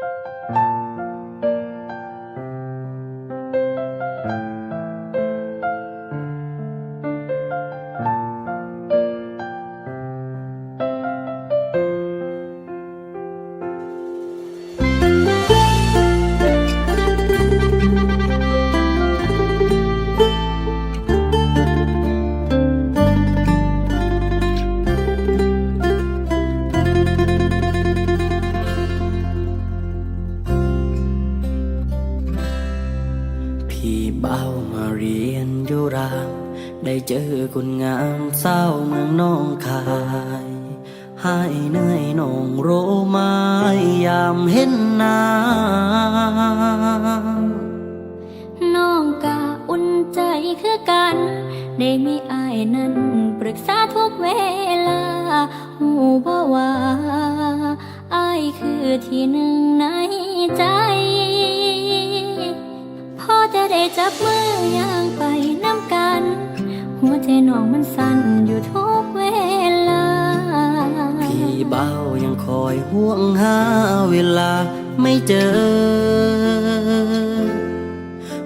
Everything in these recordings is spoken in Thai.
พี่ ได้เจอคนงามเศร้าเมืองน้องคายให้เหนื่อยหนองโรมายามเห็นหน้าน้องกะอุ่นใจคือกัน ได้มีอายนั้นปรึกษาทุกเวลาหูบ่ว่าอายคือที่หนึ่งในใจ พอจะได้จับมือย่างไปน้ำกันหัว ใจน้องมันสั่นอยู่ทุกเวลา พี่เบ้ายังคอยห่วงหาเวลาไม่เจอ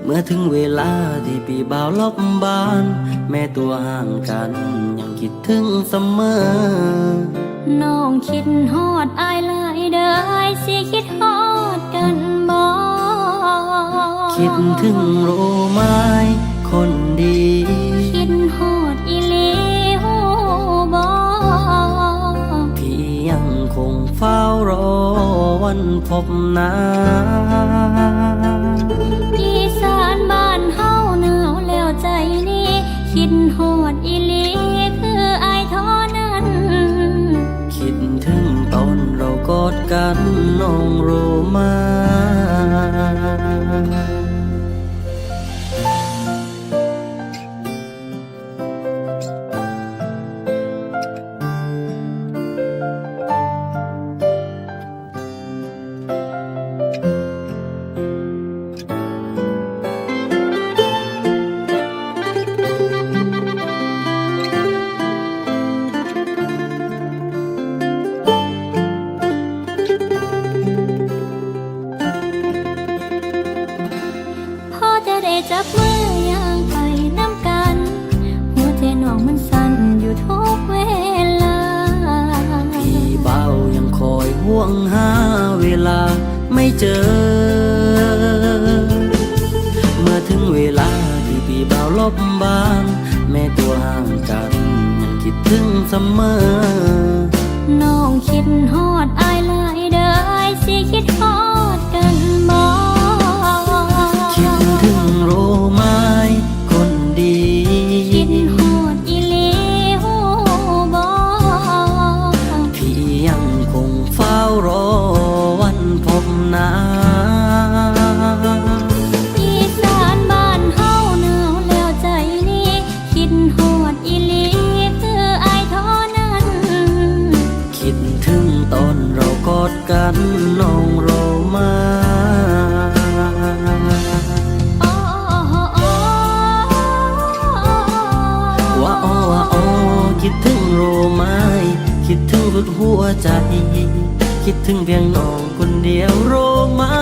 เมื่อถึงเวลาที่พี่เบ้าลบบ้าน แม่ตัวห่างกันยังคิดถึงเสมอ น้องคิดฮอดอายหลายเด้ออายสิคิดฮอดกันบ่คิดถึงรู้ไหมคนดี วนพบหน้าอีสานบ้านเฮาหนาวแล้วใจนี้ คิดฮอดอีลีคืออายท้อนั้น คิดถึงตอนเรากอดกันน้องรู้ไหม บมือย่างไปน้ำกัน หัวใจน้องมันสั่นอยู่ทุกเวลา พี่เบายังคอยห่วงหาเวลาไม่เจอ เมื่อถึงเวลาที่พี่เบาลบบ้านแม่ตัวห่างกันยังคิดถึงเสมอ น้องคิดฮอดอายหลายเด้ออายสิคิดฮอด สุดหัวใจ คิดถึงเพียงน้องคนเดียวโรมา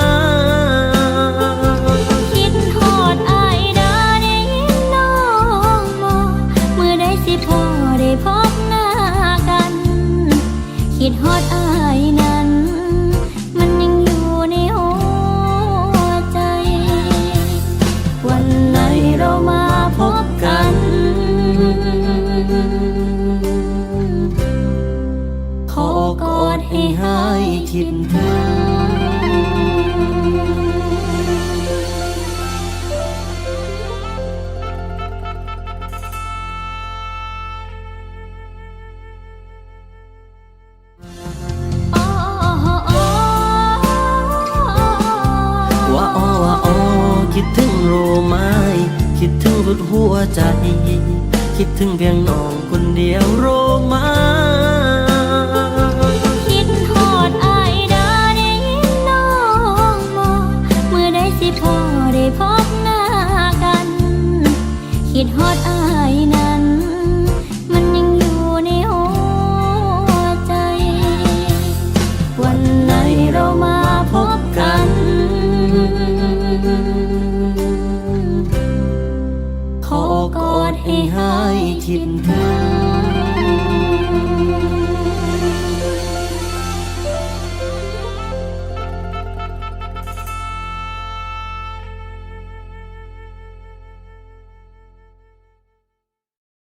ดให้หายคิดถึงโอ้โอ้ว่าอ้อว่าอ้อคิดถึงโรไหมคิดถึงสุดหัวใจ คิดถึงเพียงน้องคนเดียวโรม ให้คิดถึง